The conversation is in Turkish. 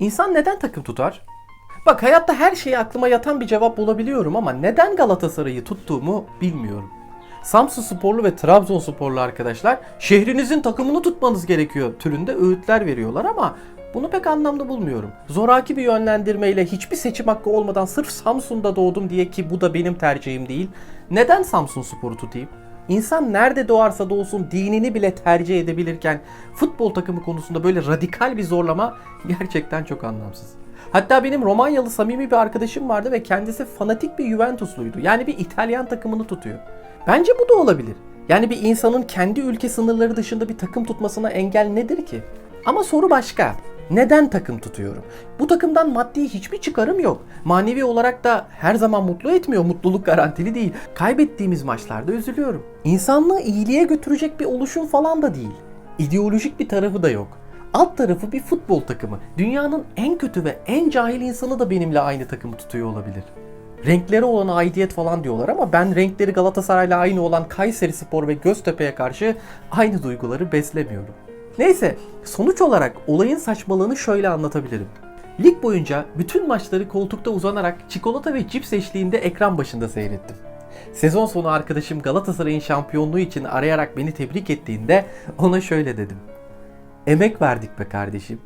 İnsan neden takım tutar? Bak hayatta her şeye aklıma yatan bir cevap bulabiliyorum ama neden Galatasaray'ı tuttuğumu bilmiyorum. Samsun sporlu ve Trabzonsporlu arkadaşlar şehrinizin takımını tutmanız gerekiyor türünde öğütler veriyorlar ama bunu pek anlamlı bulmuyorum. Zoraki bir yönlendirmeyle hiçbir seçim hakkı olmadan sırf Samsun'da doğdum diye ki bu da benim tercihim değil. Neden Samsun Spor'u tutayım? İnsan nerede doğarsa doğsun dinini bile tercih edebilirken futbol takımı konusunda böyle radikal bir zorlama gerçekten çok anlamsız. Hatta benim Romanyalı samimi bir arkadaşım vardı ve kendisi fanatik bir Juventusluydu. Yani bir İtalyan takımını tutuyor. Bence bu da olabilir. Yani bir insanın kendi ülke sınırları dışında bir takım tutmasına engel nedir ki? Ama soru başka. Neden takım tutuyorum? Bu takımdan maddi hiçbir çıkarım yok. Manevi olarak da her zaman mutlu etmiyor. Mutluluk garantili değil. Kaybettiğimiz maçlarda üzülüyorum. İnsanlığı iyiliğe götürecek bir oluşum falan da değil. İdeolojik bir tarafı da yok. Alt tarafı bir futbol takımı. Dünyanın en kötü ve en cahil insanı da benimle aynı takımı tutuyor olabilir. Renkleri olan aidiyet falan diyorlar ama ben renkleri Galatasaray'la aynı olan Kayseri Spor ve Göztepe'ye karşı aynı duyguları beslemiyorum. Neyse, sonuç olarak olayın saçmalığını şöyle anlatabilirim. Lig boyunca bütün maçları koltukta uzanarak çikolata ve cips eşliğinde ekran başında seyrettim. Sezon sonu arkadaşım Galatasaray'ın şampiyonluğu için arayarak beni tebrik ettiğinde ona şöyle dedim. Emek verdik be kardeşim.